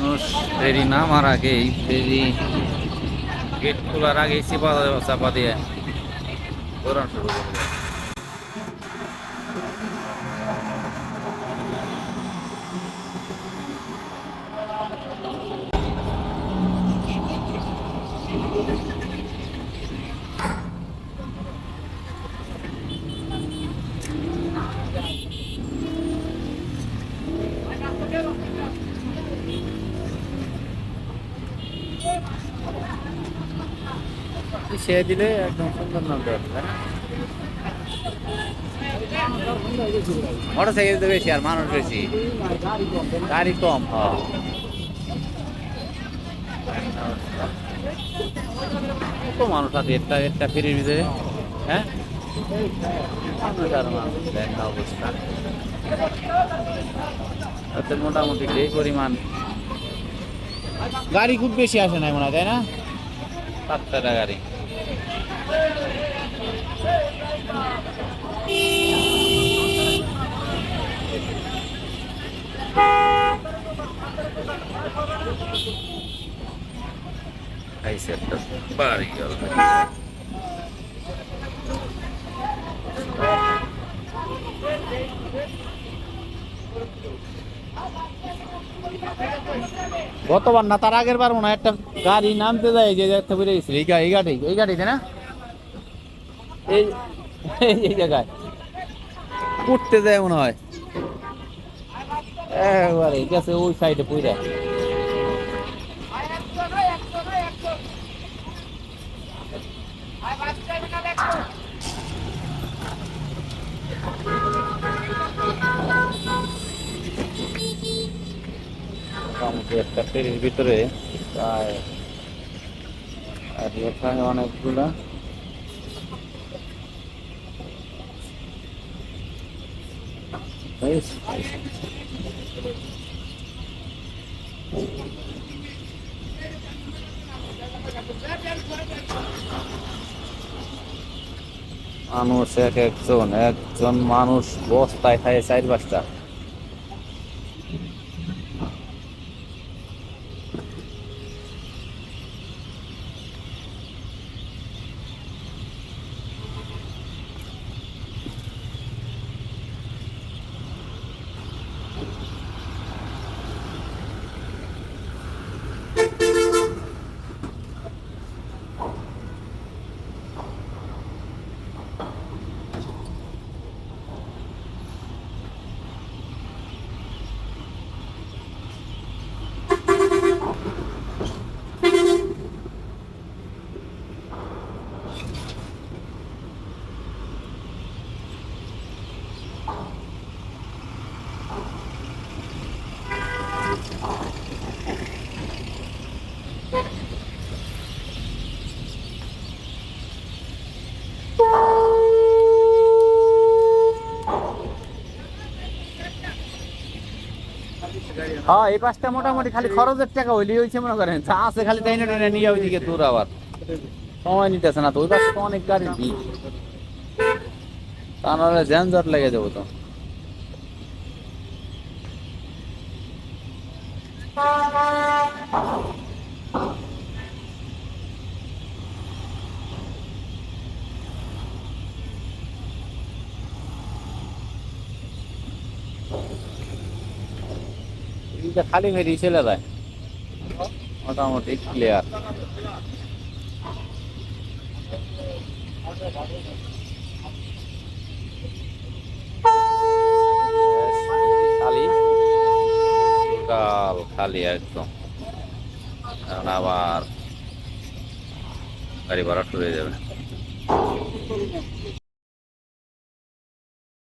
মানুষ ফেরি নামার আগেই ফেরি গেট খোলার আগেই চাপা চাপা দিয়ে। দৌড়ান শুরু করে সে দিলে একদম সুন্দর নাম দেওয়া তাই না? মোটর সাইকেল তো বেশি আর মানুষ বেশি। গাড়ি কম কত মানুষ আছে? একটা একটা ফেরির ভিতরে হ্যাঁ? মানুষ আর মানুষ দেখা অবস্থা। তাতে মোটামুটি এই পরিমাণ। গাড়ি খুব বেশি আসে না মনে হয় তাই না? সাতটা গাড়ি। খাইছে একটা বাড়ি গেল। গতবার না তার আগের বার মনে একটা গাড়ি নামতে যায় যে একটা বেরিয়ে এই গাড়ি এই গাড়ি এই গাড়িতে না? এই এই- জায়গায়। উঠতে যায় মনে হয়। একবারে গেছে ওই সাইডে পুইরা। একটা ফেরির ভিতরে আর এখানে অনেকগুলা বেশ, মানুষ এক একজন একজন মানুষ বস্তায় খায় চার পাঁচটা হ্যাঁ এই পাঁচটা মোটামুটি খালি খরচের টাকা হইলে হয়েছে মনে করেন। চা আছে খালি তাই টাইনে নিয়ে ওইদিকে দূর আবার। সময় নিতেছে না তো, ওই পাশে অনেক গাড়ির ভিড়। তা নাহলে জ্যানজট লেগে যাব তো। এইটা খালি ফেরি ছেলে যায়। মোটামুটি ক্লিয়ার খালি। টোটাল খালি একদম। আবার গাড়ি ভাড়া টুরে যাবে।